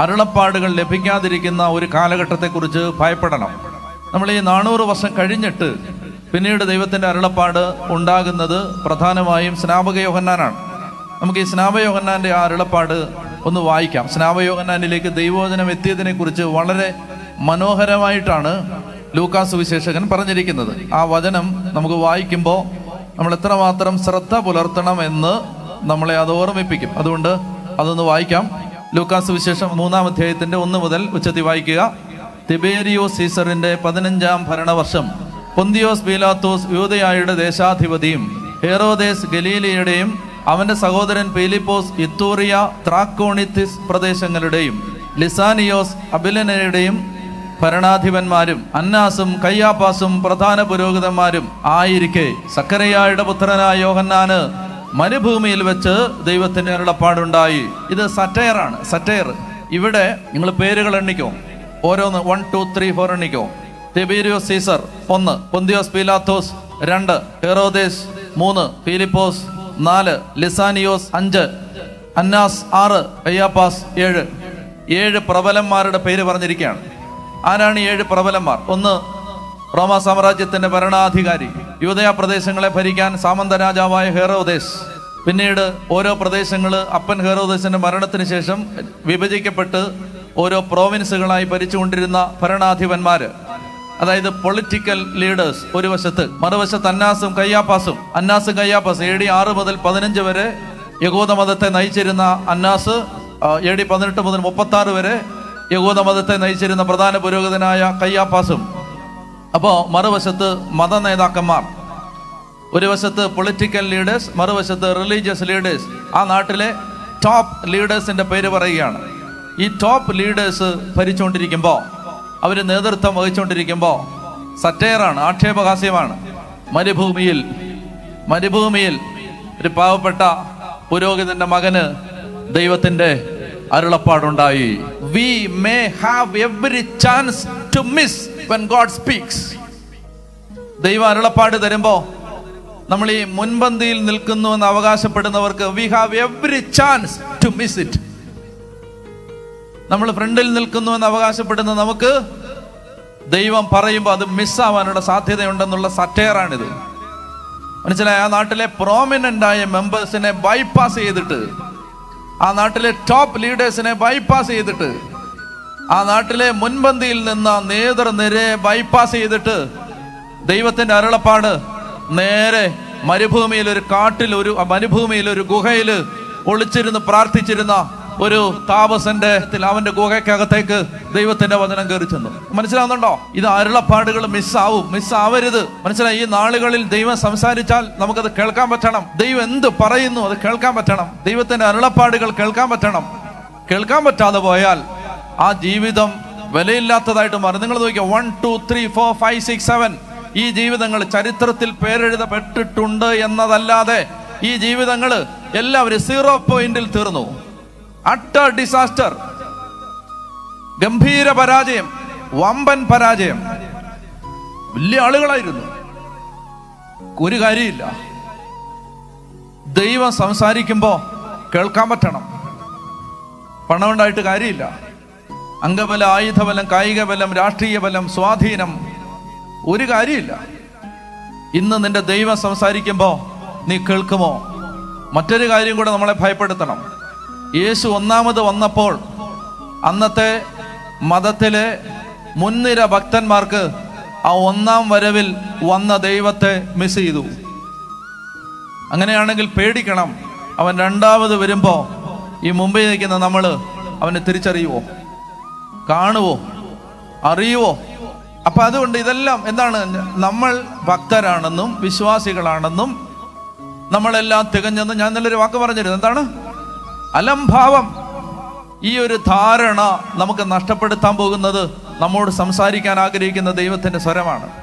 അരുളപ്പാടുകൾ ലഭിക്കാതിരിക്കുന്ന ഒരു കാലഘട്ടത്തെക്കുറിച്ച് ഭയപ്പെടണം. നമ്മൾ ഈ നാനൂറ് വർഷം കഴിഞ്ഞിട്ട് പിന്നീട് ദൈവത്തിന്റെ അരുളപ്പാട് ഉണ്ടാകുന്നത് പ്രധാനമായും സ്നാപക യോഹന്നാനാണ്. നമുക്ക് ഈ സ്നാപയോഹന്നാന്റെ ആ അരുളപ്പാട് ഒന്ന് വായിക്കാം. സ്നാപയോഹന്നാനിലേക്ക് ദൈവവചനം എത്തിയതിനെ കുറിച്ച് വളരെ മനോഹരമായിട്ടാണ് ലൂക്കാസ് വിശേഷകൻ പറഞ്ഞിരിക്കുന്നത്. ആ വചനം നമുക്ക് വായിക്കുമ്പോൾ നമ്മൾ എത്രമാത്രം ശ്രദ്ധ പുലർത്തണം എന്ന് നമ്മളെ അത് ഓർമ്മിപ്പിക്കും. അതുകൊണ്ട് അതൊന്ന് വായിക്കാം. ലൂക്കാസ് വിശേഷം മൂന്നാം അധ്യായത്തിന്റെ ഒന്ന് മുതൽ ഉച്ചത്തി വായിക്കുക. തിബേരിയോ സീസറിന്റെ പതിനഞ്ചാം ഭരണവർഷം പൊന്തിയോസ് പീലാത്തോസ് യൂതയായുടെ ദേശാധിപതിയും ഹെറോദേസ് ഗലീലിയുടെയും അവന്റെ സഹോദരൻ പീലിപ്പോസ് ഇത്തൂറിയ ത്രാക്കോണിത്തിസ് പ്രദേശങ്ങളുടെയും ലിസാനിയോസ് അബിലനയുടെയും ഭരണാധിപന്മാരും അന്നാസും കയ്യാപ്പാസും പ്രധാന പുരോഹിതന്മാരും ആയിരിക്കെ. സക്കരയായുടെ പുത്രനായ യോഹന്നാന് മരുഭൂമിയിൽ വെച്ച് ദൈവത്തിന്റെ അരുളപ്പാടുണ്ടായി. ഇത് സറ്റയറാണ് സറ്റയർ. ഇവിടെ നിങ്ങൾ പേരുകൾ എണ്ണിക്കോ. ഓരോന്ന് വൺ ടു ത്രീ ഫോർ എണ്ണിക്കോ. തെബീരിയോ സീസർ ഒന്ന്. പൊന്തിയോസ് പീലാത്തോസ് രണ്ട്. ഹെറോദേസ് മൂന്ന്. ഫിലിപ്പോസ് നാല്. ലിസാനിയോസ് അഞ്ച്. അന്നാസ് ആറ്. കയ്യാപ്പാസ് ഏഴ്. ഏഴ് പ്രബലന്മാരുടെ പേര് പറഞ്ഞിരിക്കുകയാണ്. ആരാണ് ഏഴ് പ്രബലന്മാർ? ഒന്ന് റോമ സാമ്രാജ്യത്തിന്റെ ഭരണാധികാരി. യൂതയ പ്രദേശങ്ങളെ ഭരിക്കാൻ സാമന്ത രാജാവായ ഹെറോദേസ്. പിന്നീട് ഓരോ പ്രദേശങ്ങൾ അപ്പൻ ഹെറോദേസിന്റെ മരണത്തിന് ശേഷം വിഭജിക്കപ്പെട്ട് ഓരോ പ്രോവിൻസുകളായി ഭരിച്ചുകൊണ്ടിരുന്ന ഭരണാധിപന്മാര്. അതായത് പൊളിറ്റിക്കൽ ലീഡേഴ്സ് ഒരു വശത്ത് മറുവശത്ത് അന്നാസും കയ്യാപ്പാസും. അന്നാസും കയ്യാപ്പാസ് എ ഡി ആറ് മുതൽ പതിനഞ്ച് വരെ യഹൂദ മതത്തെ നയിച്ചിരുന്ന അന്നാസ് എ ഡി പതിനെട്ട് മുതൽ മുപ്പത്തി വരെ യഹൂദ മതത്തെ നയിച്ചിരുന്ന പ്രധാന പുരോഹിതനായ കയ്യാപ്പാസും. അപ്പോൾ മറുവശത്ത് മത നേതാക്കന്മാർ ഒരു വശത്ത് പൊളിറ്റിക്കൽ ലീഡേഴ്സ് മറുവശത്ത് റിലീജിയസ് ലീഡേഴ്സ് ആ നാട്ടിലെ ടോപ്പ് ലീഡേഴ്സിന്റെ പേര് പറയുകയാണ്. ഈ ടോപ്പ് ലീഡേഴ്സ് ഭരിച്ചുകൊണ്ടിരിക്കുമ്പോൾ അവർ നേതൃത്വം വഹിച്ചുകൊണ്ടിരിക്കുമ്പോൾ സറ്റയറാണ് ആക്ഷേപഹാസ്യമാണ്. മരുഭൂമിയിൽ മരുഭൂമിയിൽ ഒരു പാവപ്പെട്ട പുരോഹിതന്റെ മകന് ദൈവത്തിന്റെ അരുളപ്പാടുണ്ടായി. We may have every chance to miss when God speaks ദൈവ അരുളപ്പാട് തരുമ്പോ നമ്മൾ ഈ മുൻപന്തിയിൽ നിൽക്കുന്നു എന്ന് അവകാശപ്പെടുന്നവർക്ക് we have every chance to miss it നമ്മൾ ഫ്രണ്ടിൽ നിൽക്കുന്നു എന്ന് അവകാശപ്പെടുന്ന നമുക്ക് ദൈവം പറയുമ്പോൾ അത് മിസ്സാവാനുള്ള സാധ്യതയുണ്ടെന്നുള്ള സറ്റയറാണിത്. മനസ്സിലായ? ആ നാട്ടിലെ പ്രോമിനന്റ് ആയ മെമ്പേഴ്സിനെ ബൈപ്പാസ് ചെയ്തിട്ട് ആ നാട്ടിലെ ടോപ്പ് ലീഡേഴ്സിനെ ബൈപ്പാസ് ചെയ്തിട്ട് ആ നാട്ടിലെ മുൻപന്തിയിൽ നിന്ന് നേതൃനിരയെ ബൈപ്പാസ് ചെയ്തിട്ട് ദൈവത്തിന്റെ അരുളപ്പാട് നേരെ മരുഭൂമിയിൽ ഒരു കാട്ടിൽ ഒരു മരുഭൂമിയിൽ ഒരു ഗുഹയിൽ ഒളിച്ചിരുന്ന് പ്രാർത്ഥിച്ചിരുന്ന ഒരു താപസന്റെ അവന്റെ ഗുഹയ്ക്കകത്തേക്ക് ദൈവത്തിന്റെ വചനം കയറി ചെന്നു. മനസ്സിലാവുന്നുണ്ടോ? ഇത് അരുളപ്പാടുകൾ മിസ്സാവും മിസ്സാവരുത്. മനസ്സിലായി? ഈ നാളുകളിൽ ദൈവം സംസാരിച്ചാൽ നമുക്കത് കേൾക്കാൻ പറ്റണം. ദൈവം എന്ത് പറയുന്നു അത് കേൾക്കാൻ പറ്റണം. ദൈവത്തിന്റെ അരുളപ്പാടുകൾ കേൾക്കാൻ പറ്റണം. കേൾക്കാൻ പറ്റാതെ പോയാൽ ആ ജീവിതം വിലയില്ലാത്തതായിട്ട് മാറും. നിങ്ങൾ നോക്കിയോ one two three four five six seven ഈ ജീവിതങ്ങൾ ചരിത്രത്തിൽ പേരെഴുതപ്പെട്ടിട്ടുണ്ട് എന്നതല്ലാതെ ഈ ജീവിതങ്ങൾ എല്ലാവരും സീറോ പോയിന്റിൽ തീർന്നു. അട്ടർ ഡിസാസ്റ്റർ ഗംഭീര പരാജയം. വമ്പൻ പരാജയം. വലിയ ആളുകളായിരുന്നു. ഒരു കാര്യമില്ല. ദൈവം സംസാരിക്കുമ്പോൾ കേൾക്കാൻ പറ്റണം. പണമുണ്ടായിട്ട് കാര്യമില്ല. അംഗബലം ആയുധബലം കായിക ബലം രാഷ്ട്രീയ ബലം സ്വാധീനം. ഒരു കാര്യമില്ല. ഇന്ന് നിന്റെ ദൈവം സംസാരിക്കുമ്പോൾ നീ കേൾക്കുമോ? മറ്റൊരു കാര്യം കൂടെ നമ്മളെ ഭയപ്പെടുത്തണം. യേശു ഒന്നാമത് വന്നപ്പോൾ അന്നത്തെ മതത്തിലെ മുൻനിര ഭക്തന്മാർക്ക് ആ ഒന്നാം വരവിൽ വന്ന ദൈവത്തെ മിസ് ചെയ്തു. അങ്ങനെയാണെങ്കിൽ പേടിക്കണം. അവൻ രണ്ടാമത് വരുമ്പോൾ ഈ മുമ്പിൽ നിൽക്കുന്ന നമ്മൾ അവനെ തിരിച്ചറിയുവോ? കാണുവോ? അറിയുവോ? അപ്പൊ അതുകൊണ്ട് ഇതെല്ലാം എന്താണ്? നമ്മൾ ഭക്തരാണെന്നും വിശ്വാസികളാണെന്നും നമ്മളെല്ലാം തികഞ്ഞെന്നും ഞാൻ നല്ലൊരു വാക്ക് പറഞ്ഞിരുന്നു എന്താണ്? അലംഭാവം. ഈ ഒരു ധാരണ നമുക്ക് നഷ്ടപ്പെടുത്താൻ പോകുന്നത് നമ്മോട് സംസാരിക്കാൻ ആഗ്രഹിക്കുന്ന ദൈവത്തിന്റെ സ്വരമാണ്.